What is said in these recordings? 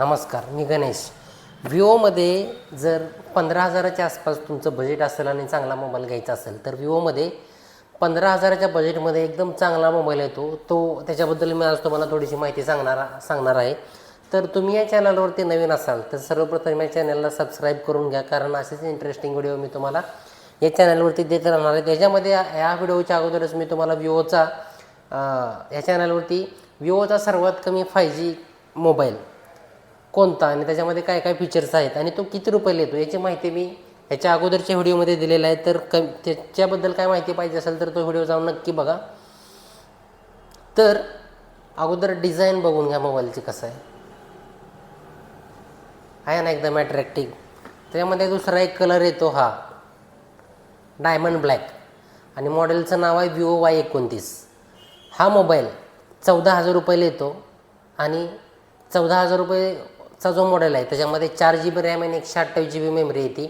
नमस्कार मी गणेश. विवोमध्ये जर पंधरा हजाराच्या आसपास तुमचं बजेट असेल आणि चांगला मोबाईल घ्यायचा असेल तर विवोमध्ये पंधरा हजाराच्या बजेटमध्ये एकदम चांगला मोबाईल येतो. तो त्याच्याबद्दल मी आज तुम्हाला थोडीशी माहिती सांगणार सांगणार आहे. तर तुम्ही या चॅनलवरती नवीन असाल तर सर्वप्रथम या चॅनलला सबस्क्राईब करून घ्या कारण असेच इंटरेस्टिंग व्हिडिओ मी तुम्हाला या चॅनलवरती देत राहणार आहे. त्याच्यामध्ये या- या व्हिडिओच्या अगोदरच मी तुम्हाला विवोचा या चॅनलवरती विवोचा सर्वात कमी फाय जी मोबाईल कोणता आणि त्याच्यामध्ये काय काय फीचर्स आहेत आणि तो किती रुपयाला येतो याची माहिती मी याच्या अगोदरच्या व्हिडिओमध्ये दिलेला आहे. तर क त्याच्याबद्दल काय माहिती पाहिजे असेल तर तो व्हिडिओ जाऊन नक्की बघा. तर अगोदर डिझाईन बघून घ्या मोबाईलची कसं आहे. आहे ना एकदम अट्रॅक्टिव्ह त्याच्यामध्ये दुसरा एक कलर येतो हा. डायमंड ब्लॅक आणि मॉडेलचं नाव आहे विवो वाय एकोणतीस. हा मोबाईल चौदा हजार रुपयाला येतो आणि चौदा हजार रुपये चा जो मॉडेल आहे त्याच्यामध्ये चार जी बी रॅम आणि एकशे अठ्ठावीस जी बी मेमरी येते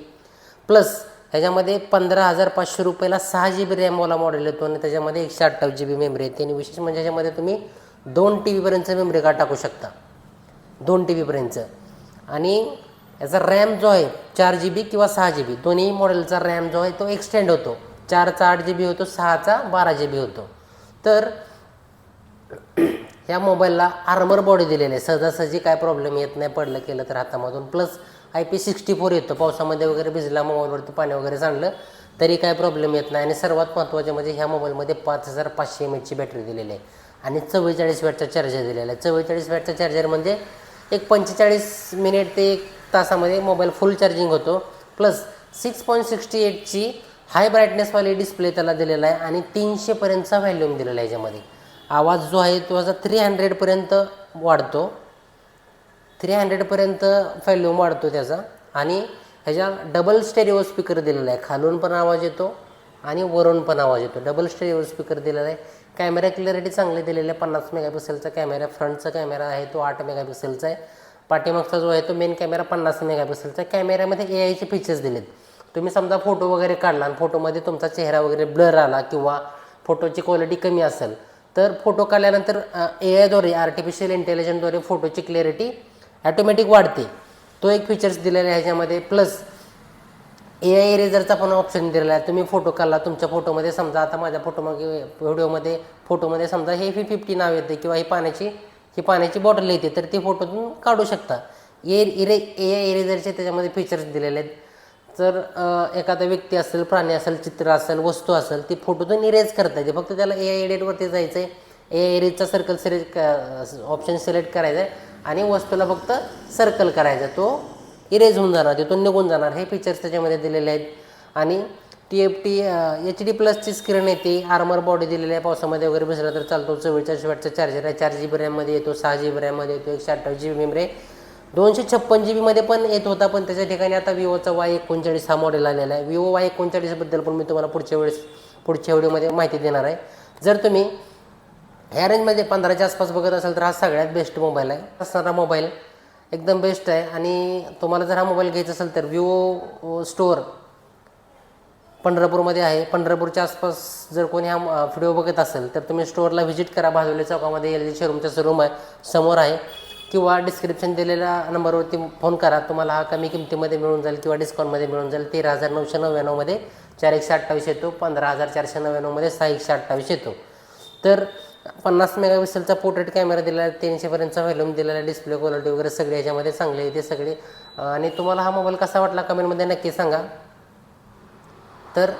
प्लस ह्याच्यामध्ये पंधरा हजार पाचशे रुपयाला सहा जी बी रॅमवाला मॉडेल येतो आणि त्याच्यामध्ये एकशे अठ्ठावीस जी बी मेमरी येते आणि विशेष म्हणजे ह्याच्यामध्ये तुम्ही दोन टी व्हीपर्यंतचं मेमरी कार्ड टाकू शकता. दोन टी व्हीपर्यंतचं आणि याचा रॅम जो आहे चार जी बी किंवा सहा जी बी दोन्ही मॉडेलचा रॅम जो आहे तो एक्सटेंड होतो. चारचा आठ जी बी होतो सहाचा बारा जी बी होतो. तर ह्या मोबाईलला आर्मर बॉडी दिलेली आहे. सहजासहजी काय प्रॉब्लेम येत नाही पडलं केलं तर हातामधून. Plus I P sixty four येतो. पावसामध्ये वगैरे भिजला मोबाईलवरती पाणी वगैरे सांडलं तरी काय प्रॉब्लेम येत नाही. आणि सर्वात महत्त्वाचे म्हणजे ह्या मोबाईलमध्ये पाच हजार पाचशे एम एचची बॅटरी दिलेली आहे. आणि चव्वेचाळीस वॅटचा चार्जर दिलेला आहे. चव्वेचाळीस वॅटचा चार्जर म्हणजे एक पंचेचाळीस मिनिट ते एक तासामध्ये मोबाईल फुल चार्जिंग होतो. प्लस सिक्स पॉईंट सिक्स्टी एटची हाय ब्राईटनेसवाली डिस्प्ले त्याला दिलेला आहे. आणि तीनशेपर्यंतचा व्हॅल्यूम दिलेला आहे याच्यामध्ये. आवाज जो आहे तो असा थ्री हंड्रेडपर्यंत वाढतो. थ्री हंड्रेडपर्यंत व्हॅल्यूम वाढतो त्याचा. आणि ह्याच्या डबल स्टेरिओ स्पीकर दिलेला आहे. खालून पण आवाज येतो आणि वरून पण आवाज येतो. डबल स्टेरिओ स्पीकर दिलेला आहे. कॅमेरा क्लॅरिटी चांगली दिलेली आहे. पन्नास मेगापिक्सेलचा कॅमेरा फ्रंटचा कॅमेरा आहे. तो आठ मेगापिक्सेलचा आहे. पाठीमागचा जो आहे तो मेन कॅमेरा पन्नास मेगापिक्सेलचा कॅमेऱ्यामध्ये ए आयचे फीचर्स दिलेत. तुम्ही समजा फोटो वगैरे काढला आणि फोटोमध्ये तुमचा चेहरा वगैरे ब्लर आला किंवा फोटोची क्वालिटी कमी असेल तर फोटो काढल्यानंतर ए आयद्वारे आर्टिफिशियल इंटेलिजन्सद्वारे फोटोची क्लॅरिटी ॲटोमॅटिक वाढते. तो एक फीचर्स दिलेला आहे ह्याच्यामध्ये. प्लस ए आय इरेझरचा पण ऑप्शन दिलेला आहे. तुम्ही फोटो काढला तुमच्या फोटोमध्ये समजा आता माझ्या फोटोमध्ये व्हिडिओमध्ये फोटोमध्ये समजा हे फी फिफ्टी नाव येते किंवा ही पाण्याची ही पाण्याची बॉटल येते तर ती फोटोतून काढू शकता. ए इरे ए आय इरेझरचे त्याच्यामध्ये फीचर्स दिलेले आहेत. जर एखादा व्यक्ती असेल प्राणी असेल चित्र असेल वस्तू असेल ती फोटोतून इरेज करता येते फक्त त्याला ए आय एडिटवरती जायचं आहे ए आय इरेजचा सर्कल सिलेक्ट ऑप्शन सिलेक्ट करायचा आहे आणि वस्तूला फक्त सर्कल करायचा. तो इरेज होऊन जाणार तिथून निघून जाणार. हे फीचर्स त्याच्यामध्ये दिलेले आहेत. आणि T F T H D प्लसची screen येते आर्मर बॉडी दिलेली आहे. पावसामध्ये वगैरे बसला तर चालतो. चव्वेचाळीस वॅटचा चार्जर आहे. चार जी बी रॅममध्ये येतो सहा जी बी रॅममध्ये येतो. एकशे अठ्ठावीस जी बी मेमरी दोनशे छप्पन जी बीमध्ये पण येत होता पण त्याच्या ठिकाणी आता विवोचा वाय एकोणचाळीस हा मॉडेल आलेला आहे. विवो वाय एकोणचाळीसबद्दल पण मी तुम्हाला पुढच्या वेळेस पुढच्या व्हिडिओमध्ये माहिती देणार आहे. जर तुम्ही ह्या रेंजमध्ये पंधराच्या आसपास बघत असाल तर हा सगळ्यात बेस्ट मोबाईल आहे. असणारा मोबाईल एकदम बेस्ट आहे. आणि तुम्हाला जर हा मोबाईल घ्यायचा असेल तर विवो स्टोअर पंढरपूरमध्ये आहे. पंढरपूरच्या आसपास जर कोणी हा व्हिडिओ बघत असेल तर तुम्ही स्टोअरला व्हिजिट करा. भाजवले चौकामध्ये एल जी शोरूमचं शोरूम आहे. समोर आहे. किंवा डिस्क्रिप्शन दिलेल्या नंबरवरती फोन करा. तुम्हाला हा कमी किमतीमध्ये मिळून जाईल किंवा डिस्काउंटमध्ये मिळून जाईल. तेरा हजार नऊशे नव्याण्णवमध्ये चार एकशे अठ्ठावीस येतो. पंधरा हजार चारशे नव्याण्णवमध्ये सहा एकशे अठ्ठावीस येतो. तर पन्नास मेगापिक्सलचा पोर्ट्रेट कॅमेरा दिलेला तीनशेपर्यंतचा व्हॅल्यूम दिलेला डिस्प्ले क्वालिटी वगैरे सगळे याच्यामध्ये चांगले येते सगळे. आणि तुम्हाला हा मोबाईल कसा वाटला कमेंटमध्ये नक्की सांगा. तर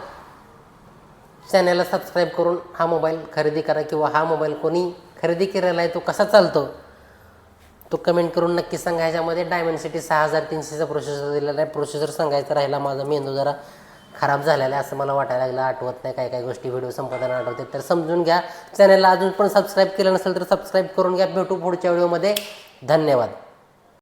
चॅनलला सबस्क्राईब करून हा मोबाईल खरेदी करा किंवा हा मोबाईल कोणी खरेदी केलेला आहे तो कसा चालतो? तो कमेंट करून नक्की सांगा ह्याच्यामध्ये डायमंड सिटी सहा हजार तीनशेचा प्रोसेसर दिलेला आहे प्रोसेसर सांगायचा राहिला माझा मेंदू जरा खराब झालेला आहे असं मला वाटायला लागलं. आठवत नाही काय काय गोष्टी व्हिडिओ संपताना आठवते तर समजून घ्या. चॅनलला अजून पण सबस्क्राईब केलं नसेल तर सबस्क्राईब करून घ्या. भेटू पुढच्या व्हिडिओमध्ये धन्यवाद.